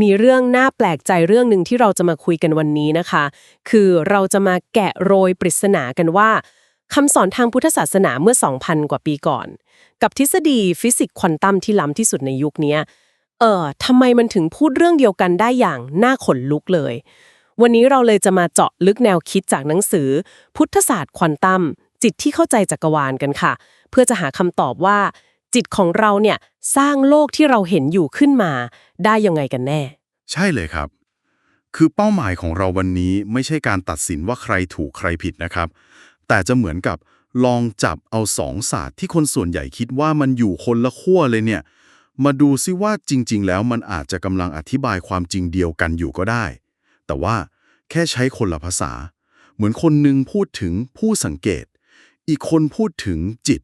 มีเรื่องน่าแปลกใจเรื่องหนึ่งที่เราจะมาคุยกันวันนี้นะคะ คือเราจะมาแกะโรยปริศนากันว่าคำสอนทางพุทธศาสนาเมื่อ 2,000 กว่าปีก่อน กับทฤษฎีฟิสิกส์ควอนตัมที่ล้ำที่สุดในยุคนี้เออทำไมมันถึงพูดเรื่องเดียวกันได้อย่างน่าขนลุกเลย วันนี้เราเลยจะมาเจาะลึกแนวคิดจากหนังสือ พุทธศาสตร์ควอนตัมจิตที่เข้าใจจักรวาลกันค่ะ เพื่อจะหาคำตอบว่า จิตของเราเนี่ยสร้างโลกที่เราเห็นอยู่ขึ้นมา ได้ยังไงกันแน่ ใช่เลยครับ คือเป้าหมายของเราวันนี้ไม่ใช่การตัดสินว่าใครถูกใครผิดนะครับ แต่จะเหมือนกับลองจับเอาสองศาสตร์ที่คนส่วนใหญ่คิดว่ามันอยู่คนละขั้วเลยเนี่ย มาดูซิว่าจริง ๆ แล้วมันอาจจะกำลังอธิบายความจริงเดียวกันอยู่ก็ได้ แต่ว่าแค่ใช้คนละภาษา เหมือนคนหนึ่งพูดถึงผู้สังเกต อีกคนพูดถึงจิต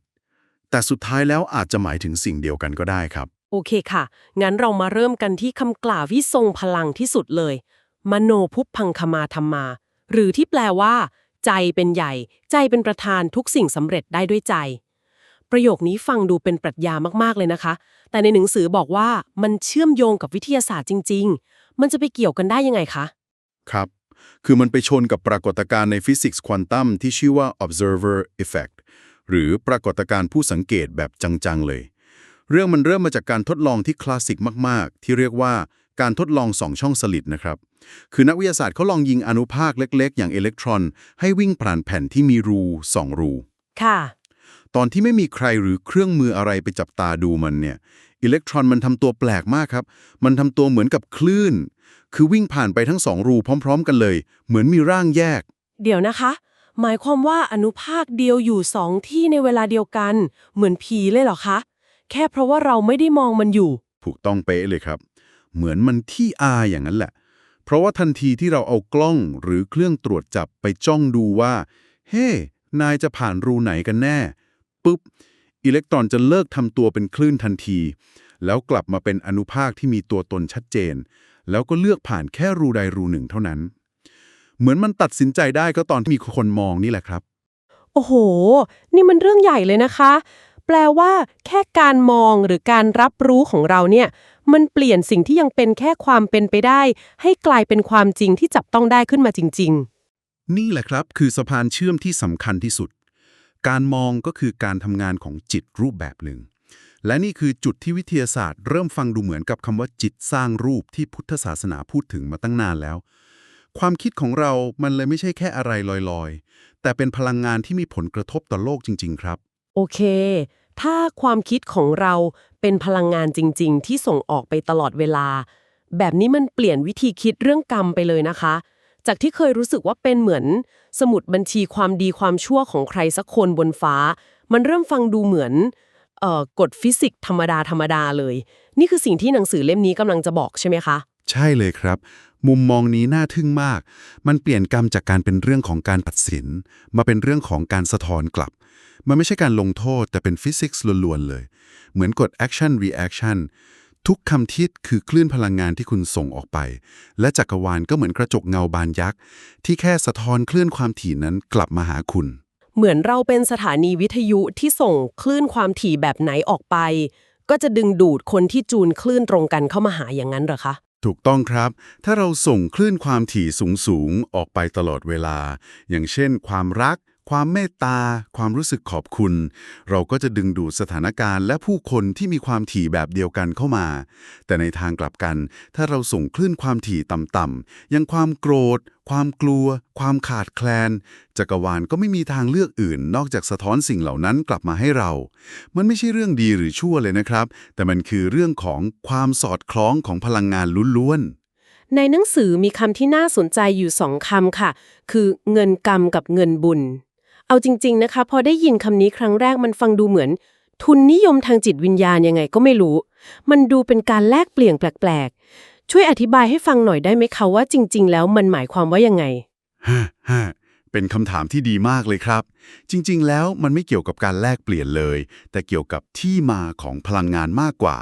แต่สุดท้ายแล้วอาจจะหมายถึงสิ่งเดียวกันก็ได้ครับ โอเคค่ะ งั้นเรามาเริ่มกันที่คำกล่าวที่ทรงพลังที่สุดเลย มโนพุพพังคมาธรรมา หรือที่แปลว่า ใจเป็นใหญ่ ใจเป็นประธานทุกสิ่งสำเร็จได้ด้วยใจ ประโยคนี้ฟังดูเป็นปรัชญามากๆเลยนะคะ แต่ในหนังสือบอกว่ามันเชื่อมโยงกับวิทยาศาสตร์จริง ๆ มันจะไปเกี่ยวกันได้ยังไงคะ ครับ คือมันไปชนกับปรากฏการณ์ในฟิสิกส์ควอนตัมที่ชื่อว่า observer effect หรือปรากฏการณ์ผู้สังเกตแบบจัง ๆ เลย เรื่องมันเริ่มมาจากการทดลองที่คลาสสิกมาก ๆ ที่เรียกว่าการทดลองสองช่องสลิดนะครับ คือนักวิทยาศาสตร์เขาลองยิงอนุภาคเล็ก ๆ อย่างอิเล็กตรอน ให้วิ่งผ่านแผ่นที่มีรูสองรู ค่ะ ตอนที่ไม่มีใครหรือเครื่องมืออะไรไปจับตาดูมันเนี่ย อิเล็กตรอนมันทำตัวแปลกมากครับ มันทำตัวเหมือนกับคลื่น คือวิ่งผ่านไปทั้งสองรูพร้อม ๆ กันเลย เหมือนมีร่างแยก เดี๋ยวนะคะ หมายความว่าอนุภาคเดียวอยู่สองที่ในเวลาเดียวกัน เหมือนผีเลยเหรอคะ แค่เพราะว่าเราไม่ได้มองมันอยู่ ถูกต้องเป๊ะเลยครับ เหมือนมันที่อาอย่างนั้นแหละ เพราะว่าทันทีที่เราเอากล้องหรือเครื่องตรวจจับไปจ้องดูว่า เฮ้นายจะผ่านรูไหนกันแน่ ปุ๊บ อิเล็กตรอนจะเลิกทำตัวเป็นคลื่นทันที แล้วกลับมาเป็นอนุภาคที่มีตัวตนชัดเจน แล้วก็เลือกผ่านแค่รูใดรูหนึ่งเท่านั้น เหมือนมันตัดสินใจได้ก็ตอนที่มีคนมองนี่แหละครับ โอ้โห นี่มันเรื่องใหญ่เลยนะคะ แปลว่า แค่การมองหรือการรับรู้ของเราเนี่ย มันเปลี่ยนสิ่งที่ยังเป็นแค่ความเป็นไปได้ ให้กลายเป็นความจริงที่จับต้องได้ขึ้นมาจริงนี่แหละครับ คือสะพานเชื่อมที่สำคัญที่สุด การมองก็คือการทำงานของจิตรูปแบบหนึ่งและนี่คือจุดที่วิทยาศาสตร์เริ่มฟังดูเหมือนกับคำว่าจิตสร้างรูปที่พุทธศาสนาพูดถึงมาตั้งนานแล้ว ความคิดของเรามันเลยไม่ใช่แค่อะไรลอยๆ แต่เป็นพลังงานที่มีผลกระทบต่อโลกจริง ๆ ครับ โอเค ถ้าความคิดของเราเป็นพลังงานจริง ๆ ที่ส่งออกไปตลอดเวลา แบบนี้มันเปลี่ยนวิธีคิดเรื่องกรรมไปเลยนะคะ จากที่เคยรู้สึกว่าเป็นเหมือน สมุดบัญชีความดีความชั่วของใครสักคนบนฟ้า มันเริ่มฟังดูเหมือนเอ่อกฎฟิสิกส์ธรรมดาธรรมดาเลย นี่คือสิ่งที่หนังสือเล่มนี้กำลังจะบอกใช่ไหมคะ ใช่เลยครับ มุมมองนี้น่าทึ่งมาก มันเปลี่ยนกรรมจากการเป็นเรื่องของการตัดสิน มาเป็นเรื่องของการสะท้อนกลับ มันไม่ใช่การลงโทษแต่เป็นฟิสิกส์ล้วนๆเลย เหมือนกฎ action reaction ทุกคำทิศคือคลื่นพลังงานที่คุณส่งออกไป และจักรวาลก็เหมือนกระจกเงาบานยักษ์ ที่แค่สะท้อนคลื่นความถี่นั้นกลับมาหาคุณ เหมือนเราเป็นสถานีวิทยุที่ส่งคลื่นความถี่แบบไหนออกไป ก็จะดึงดูดคนที่จูนคลื่นตรงกันเข้ามาหาอย่างนั้นเหรอคะ ถูกต้องครับ ถ้าเราส่งคลื่นความถี่สูง ๆ ออกไปตลอดเวลา อย่างเช่นความรัก ความเมตตา ความรู้สึกขอบคุณ เราก็จะดึงดูดสถานการณ์และผู้คนที่มีความถี่แบบเดียวกันเข้ามา แต่ในทางกลับกัน ถ้าเราส่งคลื่นความถี่ต่ำๆอย่างความโกรธ ความกลัว ความขาดแคลน จักรวาลก็ไม่มีทางเลือกอื่น นอกจากสะท้อนสิ่งเหล่านั้นกลับมาให้เรา มันไม่ใช่เรื่องดีหรือชั่วเลยนะครับ แต่มันคือเรื่องของความสอดคล้องของพลังงานล้วนๆในหนังสือมีคำที่น่าสนใจอยู่สองคำค่ะ คือเงินกรรมกับเงินบุญ เอาจริง ๆ นะคะ พอได้ยินคำนี้ครั้งแรกมันฟังดูเหมือน ทุนนิยมทางจิตวิญญาณยังไงก็ไม่รู้ มันดูเป็นการแลกเปลี่ยนแปลกๆ ช่วยอธิบายให้ฟังหน่อยได้ไหมคะว่าจริง ๆ แล้วมันหมายความว่ายังไงฮ่าฮ่าเป็นคำถามที่ดีมากเลยครับ จริง ๆ แล้วมันไม่เกี่ยวกับการแลกเปลี่ยนเลย แต่เกี่ยวกับที่มาของพลังงานมากกว่า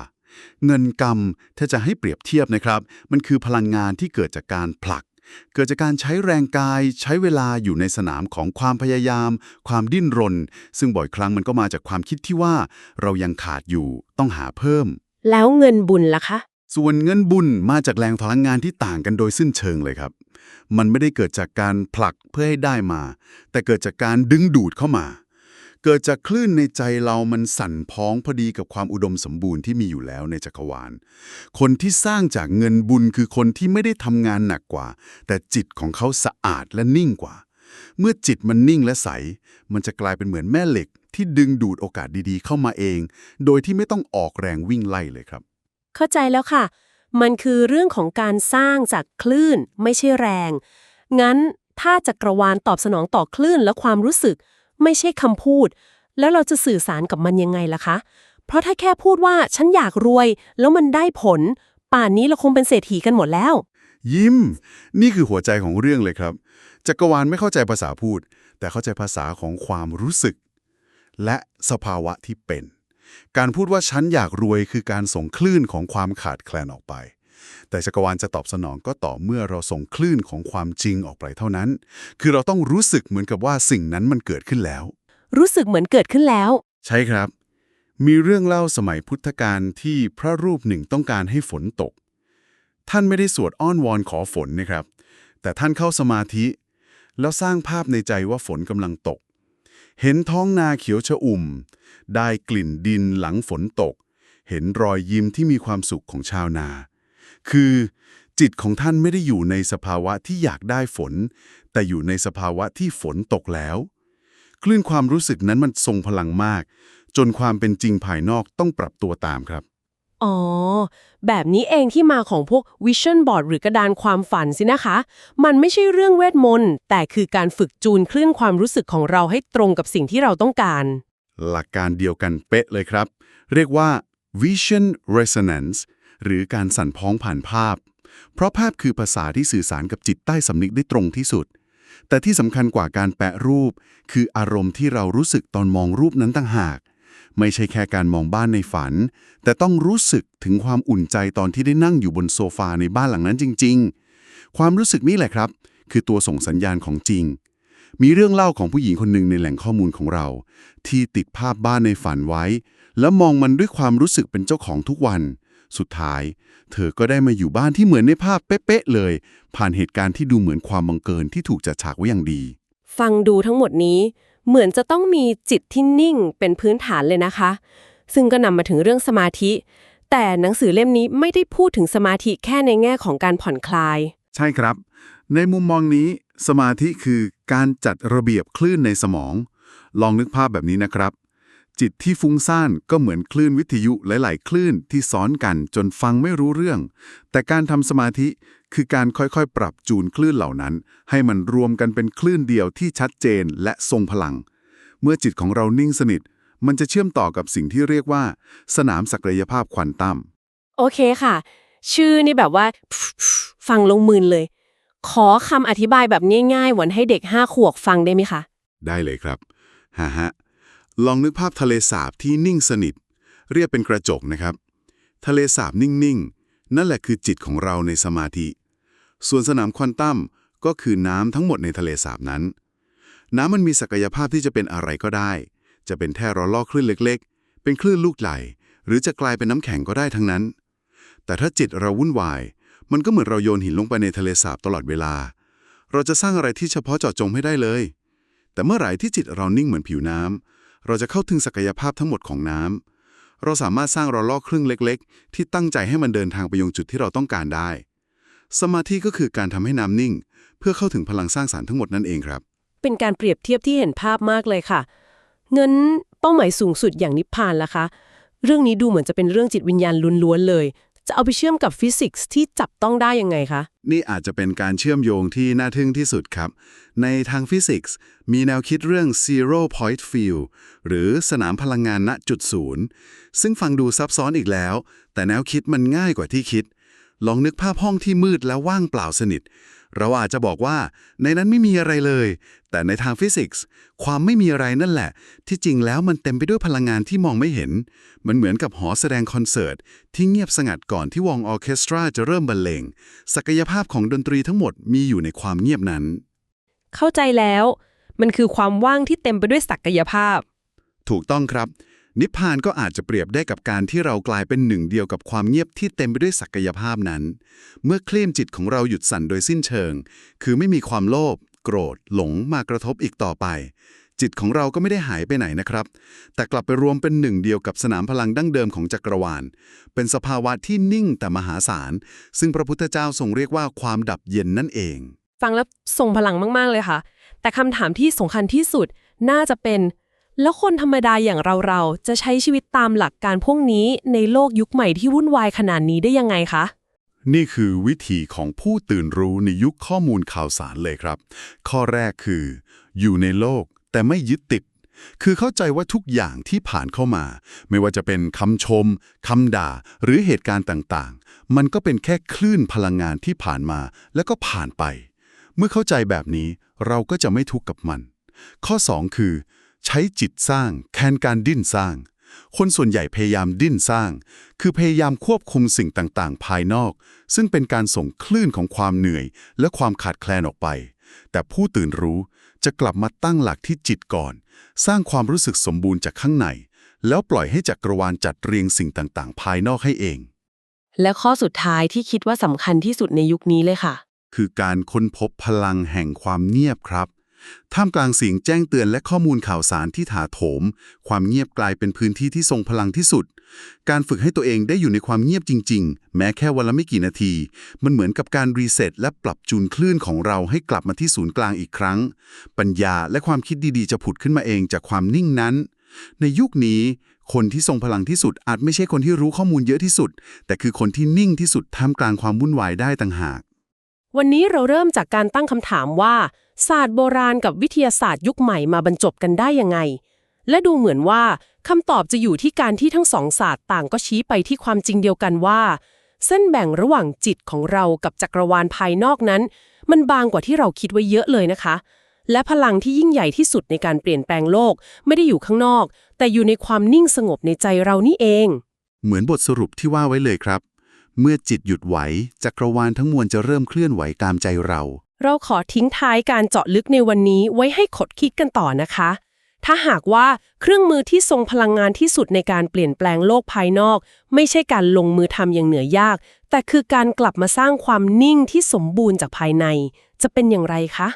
เงินกรรมถ้าจะให้เปรียบเทียบนะครับ มันคือพลังงานที่เกิดจากการผลัก เกิดจากการใช้แรงกายใช้เวลาอยู่ในสนามของความพยายาม ความดิ้นรน ซึ่งบ่อยครั้งมันก็มาจากความคิดที่ว่าเรายังขาดอยู่ต้องหาเพิ่ม แล้วเงินบุญล่ะคะ ส่วนเงินบุญมาจากแรงพลังงานที่ต่างกันโดยสิ้นเชิงเลยครับ มันไม่ได้เกิดจากการผลักเพื่อให้ได้มา แต่เกิดจากการดึงดูดเข้ามา เกิดจากคลื่นในใจเรามันสั่นพ้องพอดีกับความอุดมสมบูรณ์ที่มีอยู่แล้วในจักรวาล คนที่สร้างจากเงินบุญคือคนที่ไม่ได้ทำงานหนักกว่า แต่จิตของเขาสะอาดและนิ่งกว่า เมื่อจิตมันนิ่งและใส มันจะกลายเป็นเหมือนแม่เหล็ก ที่ดึงดูดโอกาสดีๆ เข้ามาเอง โดยที่ไม่ต้องออกแรงวิ่งไล่เลยครับ เข้าใจแล้วค่ะ มันคือเรื่องของการสร้างจากคลื่นไม่ใช่แรง งั้นถ้าจักรวาลตอบสนองต่อคลื่นและความรู้สึก ไม่ใช่คำพูด แล้วเราจะสื่อสารกับมันยังไงล่ะคะ เพราะถ้าแค่พูดว่าฉันอยากรวย แล้วมันได้ผล ป่านนี้เราคงเป็นเศรษฐีกันหมดแล้ว ยิ้ม นี่คือหัวใจของเรื่องเลยครับ จักรวาลไม่เข้าใจภาษาพูด แต่เข้าใจภาษาของความรู้สึก และสภาวะที่เป็น การพูดว่าฉันอยากรวยคือการส่งคลื่นของความขาดแคลนออกไป แต่จักรวาลจะตอบสนองก็ต่อเมื่อเราส่งคลื่นของความจริงออกไปเท่านั้น คือเราต้องรู้สึกเหมือนกับว่าสิ่งนั้นมันเกิดขึ้นแล้ว รู้สึกเหมือนเกิดขึ้นแล้ว ใช่ครับ มีเรื่องเล่าสมัยพุทธกาลที่พระรูปหนึ่งต้องการให้ฝนตก ท่านไม่ได้สวดอ้อนวอนขอฝนนะครับ แต่ท่านเข้าสมาธิ แล้วสร้างภาพในใจว่าฝนกำลังตก เห็นท้องนาเขียวชอุ่ม ได้กลิ่นดินหลังฝนตก เห็นรอยยิ้มที่มีความสุขของชาวนา คือจิตของท่านไม่ได้อยู่ในสภาวะที่อยากได้ฝน แต่อยู่ในสภาวะที่ฝนตกแล้ว คลื่นความรู้สึกนั้นมันทรงพลังมาก จนความเป็นจริงภายนอกต้องปรับตัวตามครับ อ๋อ แบบนี้เองที่มาของพวก Vision Board หรือกระดานความฝันสินะคะ มันไม่ใช่เรื่องเวทมนต์ แต่คือการฝึกจูนคลื่นความรู้สึกของเราให้ตรงกับสิ่งที่เราต้องการ หลักการเดียวกันเป๊ะเลยครับ เรียกว่า vision resonance หรือการสั่นพ้องผ่านภาพ เพราะภาพคือภาษาที่สื่อสารกับจิตใต้สำนึกได้ตรงที่สุด แต่ที่สำคัญกว่าการแปะรูป คืออารมณ์ที่เรารู้สึกตอนมองรูปนั้นต่างหาก ไม่ใช่แค่การมองบ้านในฝัน แต่ต้องรู้สึกถึงความอุ่นใจตอนที่ได้นั่งอยู่บนโซฟาในบ้านหลังนั้นจริง ๆ ความรู้สึกนี่แหละครับ คือตัวส่งสัญญาณของจริงมีเรื่องเล่าของผู้หญิงคนหนึ่งในแหล่งข้อมูลของเรา ที่ติดภาพบ้านในฝันไว้ แล้วมองมันด้วยความรู้สึกเป็นเจ้าของทุกวัน สุดท้าย เธอก็ได้มาอยู่บ้านที่เหมือนในภาพเป๊ะๆเลย ผ่านเหตุการณ์ที่ดูเหมือนความบังเกินที่ถูกจัดฉากไว้อย่างดี ฟังดูทั้งหมดนี้ เหมือนจะต้องมีจิตที่นิ่งเป็นพื้นฐานเลยนะคะ ซึ่งก็นำมาถึงเรื่องสมาธิ แต่หนังสือเล่มนี้ไม่ได้พูดถึงสมาธิแค่ในแง่ของการผ่อนคลาย ใช่ครับ ในมุมมองนี้ สมาธิคือการจัดระเบียบคลื่นในสมอง ลองนึกภาพแบบนี้นะครับ จิตที่ฟุ้งซ่านก็เหมือนคลื่นวิทยุหลาย ๆ คลื่นที่ซ้อนกันจนฟังไม่รู้เรื่อง แต่การทำสมาธิคือการค่อยๆ ปรับจูนคลื่นเหล่านั้น ให้มันรวมกันเป็นคลื่นเดียวที่ชัดเจนและทรงพลัง เมื่อจิตของเรานิ่งสนิท มันจะเชื่อมต่อกับสิ่งที่เรียกว่า สนามศักยภาพควอนตัมโอเคค่ะ ชื่อนี่แบบว่าฟังลงมืนเลย ขอคำอธิบายแบบง่ายๆเหมือนให้เด็กห้าขวบฟังได้ไหมคะ ได้เลยครับฮ่าฮะ ลองนึกภาพทะเลสาบที่นิ่งสนิท เรียบเป็นกระจกนะครับ ทะเลสาบนิ่งๆ นั่นแหละคือจิตของเราในสมาธิ ส่วนสนามควอนตัมก็คือน้ำทั้งหมดในทะเลสาบนั้น น้ำมันมีศักยภาพที่จะเป็นอะไรก็ได้ จะเป็นแท่ระลอกคลื่นเล็กๆ เป็นคลื่นลูกไหล หรือจะกลายเป็นน้ำแข็งก็ได้ทั้งนั้น แต่ถ้าจิตเราวุ่นวาย มันก็เหมือนเราโยนหินลงไปในทะเลสาบตลอดเวลา เราจะสร้างอะไรที่เฉพาะเจาะจงไม่ได้เลย แต่เมื่อไหร่ที่จิตเรานิ่งเหมือนผิวน้ำ เราจะเข้าถึงศักยภาพทั้งหมดของน้ำ เราสามารถสร้างระลอกครึ่งเล็ก ๆ ที่ตั้งใจให้มันเดินทางไปยังจุดที่เราต้องการได้ สมาธิก็คือการทำให้น้ำนิ่ง เพื่อเข้าถึงพลังสร้างสารรค์ทั้งหมดนั่นเองครับ เป็นการเปรียบเทียบที่เห็นภาพมากเลยค่ะ เงินเป้าหมายสูงสุดอย่างนิพพานล่ะคะ เรื่องนี้ดูเหมือนจะเป็นเรื่องจิตวิญญาณล้วนๆเลย จะเอาไปเชื่อมกับฟิสิกส์ที่จับต้องได้ยังไงคะ นี่อาจจะเป็นการเชื่อมโยงที่น่าทึ่งที่สุดครับ ในทางฟิสิกส์มีแนวคิดเรื่อง zero point field หรือสนามพลังงานณจุดศูนย์ซึ่งฟังดูซับซ้อนอีกแล้ว แต่แนวคิดมันง่ายกว่าที่คิด ลองนึกภาพห้องที่มืดและว่างเปล่าสนิท เราอาจจะบอกว่าในนั้นไม่มีอะไรเลย แต่ในทางฟิสิกส์ความไม่มีอะไรนั่นแหละ ที่จริงแล้วมันเต็มไปด้วยพลังงานที่มองไม่เห็น มันเหมือนกับหอแสดงคอนเสิร์ต ที่เงียบสงัดก่อนที่วงออร์เคสตราจะเริ่มบรรเลง ศักยภาพของดนตรีทั้งหมดมีอยู่ในความเงียบนั้น เข้าใจแล้ว มันคือความว่างที่เต็มไปด้วยศักยภาพ ถูกต้องครับ นิพพานก็อาจจะเปรียบได้กับการที่เรากลายเป็นหนึ่งเดียวกับความเงียบที่เต็มไปด้วยศักยภาพนั้น เมื่อเคลื่อนจิตของเราหยุดสั่นโดยสิ้นเชิง คือไม่มีความโลภโกรธ หลงมากระทบอีกต่อไป จิตของเราก็ไม่ได้หายไปไหนนะครับ แต่กลับไปรวมเป็นหนึ่งเดียวกับสนามพลังดั้งเดิมของจักรวาล เป็นสภาวะที่นิ่งแต่มหาศาล ซึ่งพระพุทธเจ้าทรงเรียกว่าความดับเย็นนั่นเอง ฟังแล้วส่งพลังมากๆเลยค่ะ แต่คำถามที่สำคัญที่สุดน่าจะเป็น แล้วคนธรรมดาอย่างเราๆ จะใช้ชีวิตตามหลักการพวกนี้ในโลกยุคใหม่ที่วุ่นวายขนาดนี้ได้ยังไงคะ นี่คือวิธีของผู้ตื่นรู้ในยุคข้อมูลข่าวสารเลยครับ ข้อแรกคือ อยู่ในโลกแต่ไม่ยึดติด คือเข้าใจว่าทุกอย่างที่ผ่านเข้ามา ไม่ว่าจะเป็นคำชมคำด่า หรือเหตุการณ์ต่างๆ มันก็เป็นแค่คลื่นพลังงานที่ผ่านมา แล้วก็ผ่านไป เมื่อเข้าใจแบบนี้เราก็จะไม่ทุกข์กับมัน ข้อ 2 คือ ใช้จิตสร้างแทนการดิ้นสร้าง คนส่วนใหญ่พยายามดิ้นสร้าง คือพยายามควบคุมสิ่งต่างๆ ภายนอก ซึ่งเป็นการส่งคลื่นของความเหนื่อย และความขาดแคลนออกไป แต่ผู้ตื่นรู้จะกลับมาตั้งหลักที่จิตก่อน สร้างความรู้สึกสมบูรณ์จากข้างใน แล้วปล่อยให้จักรวาลจัดเรียงสิ่งต่างๆ ภายนอกให้เอง และข้อสุดท้ายที่คิดว่าสำคัญที่สุดในยุคนี้เลยค่ะ คือการค้นพบพลังแห่งความเงียบครับ ท่ามกลางเสียงแจ้งเตือนและข้อมูลข่าวสารที่ถาโถม ความเงียบกลายเป็นพื้นที่ที่ทรงพลังที่สุด การฝึกให้ตัวเองได้อยู่ในความเงียบจริง ๆ แม้แค่วันละไม่กี่นาที มันเหมือนกับการรีเซ็ตและปรับจูนคลื่นของเราให้กลับมาที่ศูนย์กลางอีกครั้ง ปัญญาและความคิดดีๆ จะผุดขึ้นมาเองจากความนิ่งนั้น ในยุคนี้ คนที่ทรงพลังที่สุดอาจไม่ใช่คนที่รู้ข้อมูลเยอะที่สุด แต่คือคนที่นิ่งที่สุดท่ามกลางความวุ่นวายได้ต่างหาก วันนี้เราเริ่มจากการตั้งคำถามว่าศาสตร์โบราณกับวิทยาศาสตร์ยุคใหม่มาบรรจบกันได้ยังไง และดูเหมือนว่าคำตอบจะอยู่ที่การที่ทั้งสองศาสตร์ต่างก็ชี้ไปที่ความจริงเดียวกันว่า เส้นแบ่งระหว่างจิตของเรากับจักรวาลภายนอกนั้น มันบางกว่าที่เราคิดไว้เยอะเลยนะคะ และพลังที่ยิ่งใหญ่ที่สุดในการเปลี่ยนแปลงโลกไม่ได้อยู่ข้างนอก แต่อยู่ในความนิ่งสงบในใจเรานี่เอง เหมือนบทสรุปที่ว่าไว้เลยครับ เมื่อจิตหยุดไหวจักรวาลทั้งมวลจะเริ่มเคลื่อนไหวตามใจเรา เราขอทิ้งท้ายการเจาะลึกในวันนี้ไว้ให้ขดคิดกันต่อนะคะ ถ้าหากว่าเครื่องมือที่ทรงพลังงานที่สุดในการเปลี่ยนแปลงโลกภายนอก ไม่ใช่การลงมือทำอย่างเหนือยาก แต่คือการกลับมาสร้างความนิ่งที่สมบูรณ์จากภายใน จะเป็นอย่างไรคะ